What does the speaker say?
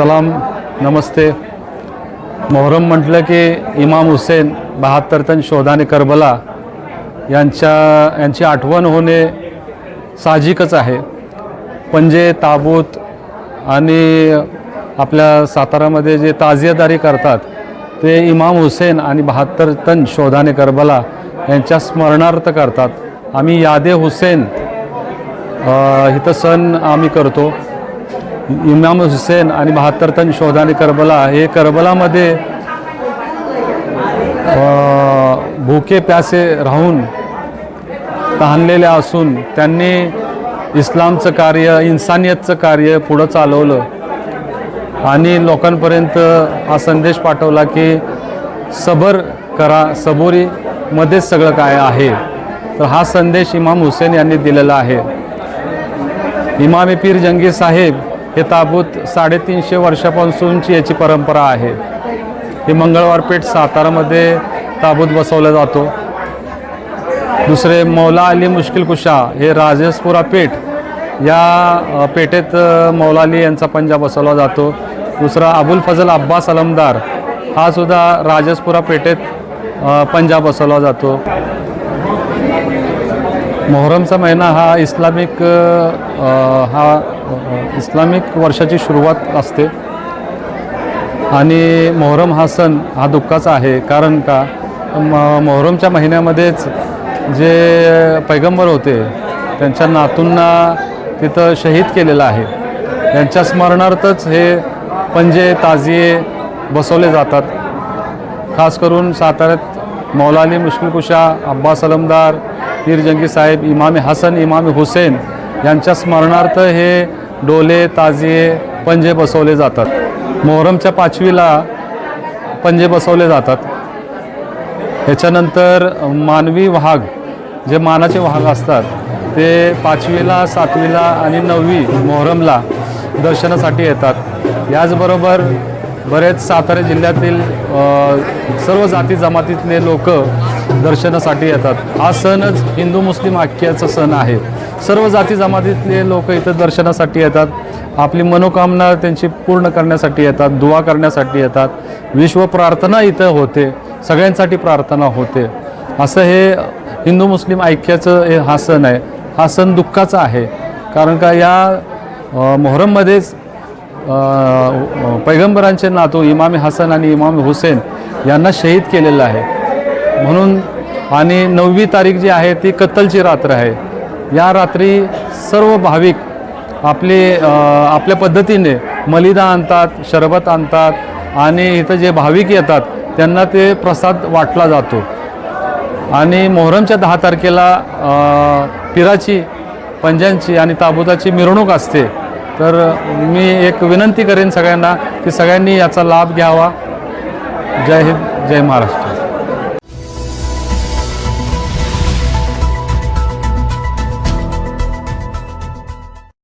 सलाम नमस्ते. मोहरम म्हटलं की इमाम हुसेन बहात्तर तन शोधाने करबला यांच्या यांची आठवण होणे साहजिकच आहे. पंजे ताबूत आणि आपल्या सातारामध्ये जे ताजियादारी करतात ते इमाम हुसेन आणि बहात्तर तन शोधाने करबला यांच्या स्मरणार्थ करतात. आम्ही यादे हुसेन इथं सण आम्ही करतो. इमाम हुसेन आणि बहात्तर तन शोधाने करबला. हे करबलामध्ये भूके भुके प्यासे राहून तहानलेले असून त्यांनी इस्लामचं कार्य इन्सानियतचं कार्य पुढं चालवलं. आणि लोकांपर्यंत हा संदेश पाठवला की सबर करा सबुरीमध्येच सगळं काय आहे. तर हा संदेश इमाम हुसेन यांनी दिलेला आहे. इमाम पीर जंगी साहेब हे ताबूत साडेतीनशे वर्षापासूनची याची परंपरा आहे. हे मंगळवार पेठ सातारामध्ये ताबूत बसवला जातो. दुसरे मौला अली मुश्किल कुशा हे राजेसपुरा पेठ या पेठेत मौला अली यांचा पंजा बसवला जातो. दुसरा अबुल फजल अब्बास अलमदार हा सुद्धा राजसपुरा पेठेत पंजा बसवला जातो. मोहरमचा महिना हा इस्लामिक हा इस्लामिक वर्षाची सुरुवात असते. आणि मोहरम हा सण हा दुःखाचा आहे. कारण का? म मोहरमच्या महिन्यामध्येच जे पैगंबर होते त्यांच्या नातूंना तिथं शहीद केलेलं आहे. यांच्या स्मरणार्थच हे पंजे ताजिये बसवले जातात. खास करून साताऱ्यात मौलाली मुश्किलकुशा अब्बास अलमदार पीर जंगी साहेब इमामी हसन इमामी हुसेन यांच्या स्मरणार्थ हे डोले ताजिये पंजे बसवले जातात. मोहरमच्या पाचवीला पंजे बसवले जातात. याच्यानंतर मानवी वाघ जे मानाचे वाघ असतात ते पाचवीला सातवीला आणि नववी मोहरमला दर्शनासाठी येतात. याचबरोबर बरेच सातारा जिल्ह्यातील सर्व जाती जमातीतले लोक दर्शनासाठी येतात. हा सणच हिंदू मुस्लिम आख्याचा सण आहे. सर्व जाती जमातीतले लोक इथं दर्शनासाठी येतात. आपली मनोकामना त्यांची पूर्ण करण्यासाठी येतात दुवा करण्यासाठी येतात. विश्व प्रार्थना इथं होते. सगळ्यांसाठी प्रार्थना होते. असं हे हिंदू मुस्लिम ऐक्याचं हे हा सण आहे. हा सण दुःखाचा आहे. कारण का या मोहरममध्येच पैगंबरांचे नातू इमाम हसन आणि इमाम हुसेन यांना शहीद केलेलं आहे. म्हणून आणि नववी तारीख जी आहे ती कत्तलची रात्र आहे. या रात्री सर्व भाविक आपले आपल्या पद्धतीने मलिदा आणतात शरबत आणतात आणि इथं जे भाविक येतात त्यांना ते प्रसाद वाटला जातो. आणि मोहरमच्या दहा तारखेला पिराची पंजांची आणि ताबुताची मिरवणूक असते. तर मी एक विनंती करेन सगळ्यांना की सगळ्यांनी याचा लाभ घ्यावा. जय हिंद जय महाराष्ट्र.